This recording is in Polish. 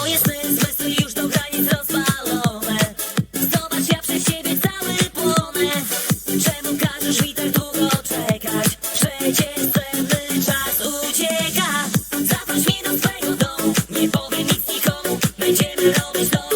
Moje sny już do granic rozpalone Zobacz, ja przez siebie cały płonę. Czemu każesz mi tak długo czekać? Przecież cenny czas ucieka. Zaproś mnie do swojego domu. Nie powiem nic nikomu. Będziemy robić to